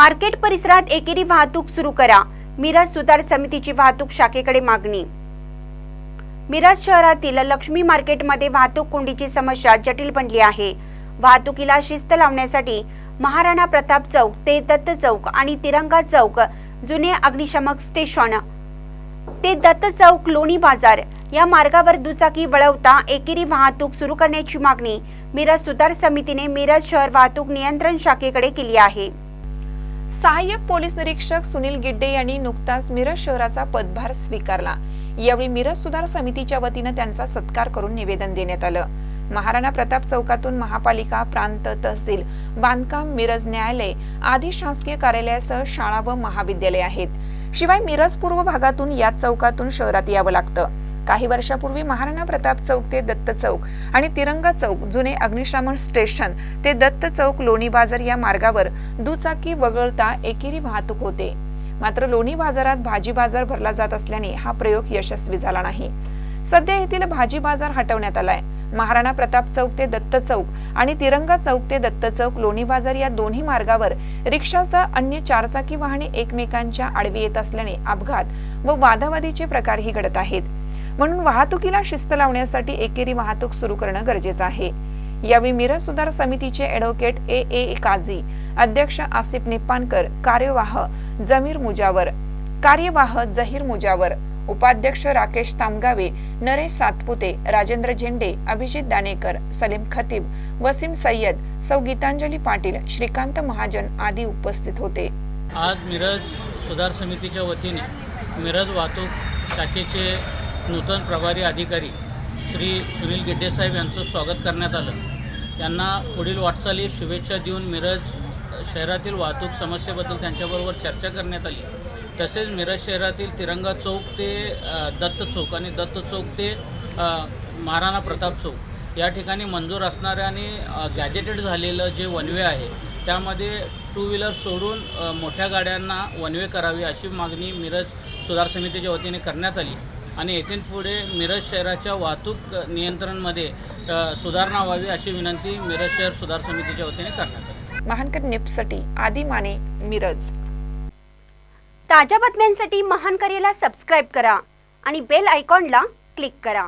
Market परिसरात एकेरी वाहतूक सुरू करा. मिरज सुतार समितीची वाहतूक शाखेकडे मागणी. मिरज शहरातील लक्ष्मी मार्केटमध्ये वाहतूक कोंडीची समस्या जटिल बनली आहे. वाहतुकीला शिस्त लावण्यासाठी महाराणा प्रताप चौक ते दत्त चौक आणि तिरंगा चौक जुने अग्निशमक स्टेशन. ते दत्त चौक लोणी बाजार या मार्गावर दुचाकी वळवता एकेरी वाहतूक सुरू करण्याची मागणी मिरज सुतार समितीने मिरज शहर वाहतूक नियंत्रण शाखेकडे केली आहे. सहाय्यक पोलीस निरीक्षक सुनील गिड्डे यांनी नुकताच मिरज शहराचा पदभार स्वीकारला. यावेळी मिरज सुधार समितीच्या वतीनं त्यांचा सत्कार करून निवेदन देण्यात आलं. महाराणा प्रताप चौकातून महापालिका प्रांत तहसील बांधकाम मिरज न्यायालय आदी शासकीय कार्यालयासह शाळा व महाविद्यालय आहेत. शिवाय मिरज पूर्व भागातून या चौकातून शहरात यावं लागतं. काही वर्षापूर्वी महाराणा प्रताप चौक ते दत्त चौक आणि तिरंगा चौक जुने अग्निशमन स्टेशन ते दत्त चौक लोणी बाजार या मार्गावर दुचाकी वगळता एकेरी वाहतूक होते. मात्र लोणी बाजारात भाजी बाजार भरला जात असल्याने हा प्रयोग यशस्वी झाला नाही. सध्या येथील भाजी बाजार हटवण्यात आलाय. महाराणा प्रताप चौक ते दत्त चौक आणि तिरंगा चौक ते दत्त चौक लोणी बाजार या दोन्ही मार्गावर रिक्षासह अन्य चारचाकी वाहने एकमेकांच्या आडवी येत असल्याने अपघात व वादावादीचे प्रकारही घडत आहेत. म्हणून वाहतुकीला शिस्त लावण्यासाठी एकेरी वाहतूक सुरू करणं गरजेचं आहे. यावेळी मिरज सुधार समितीचे ॲडव्होकेट ए. ए. काझी अध्यक्ष आसिफ निपानकर कार्यवाह जमीर मुजावर कार्यवाह जहीर मुजावर उपाध्यक्ष राकेश तामगावे नरेश सातपुते राजेंद्र झेंडे अभिजित दानेकर सलीम खतीब वसीम सय्यद सौ गीतांजली पाटील श्रीकांत महाजन आदी उपस्थित होते. आज मिरज सुधार समितीच्या वतीने मिरज वाहतूक शाखेचे नूतन प्रभारी अधिकारी श्री सुनील गिड्डेसाहेब यांचं स्वागत करण्यात आलं. त्यांना पुढील वाटचाली शुभेच्छा देऊन मिरज शहरातील वाहतूक समस्येबद्दल त्यांच्याबरोबर चर्चा करण्यात आली. तसेच मिरज शहरातील तिरंगा चौक ते दत्त चौक आणि दत्त चौक ते महाराणा प्रताप चौक या ठिकाणी मंजूर असणाऱ्या आणि गॅजेटेड झालेलं जे वनवे आहे त्यामध्ये टू व्हीलर सोडून मोठ्या गाड्यांना वनवे करावी अशी मागणी मिरज सुधार समितीच्या वतीने करण्यात आली. आणि येथून पुढे मिरज शहराच्या वाहतूक नियंत्रणमध्ये सुधारणा व्हावी अशी विनंती मिरज शहर सुधार समितीच्या वतीने करण्यात आली. महानकर निप्सटी आदी माने मिरज. ताज्या बातम्यांसाठी महान करेला सबस्क्राईब करा आणि बेल आयकॉनला क्लिक करा.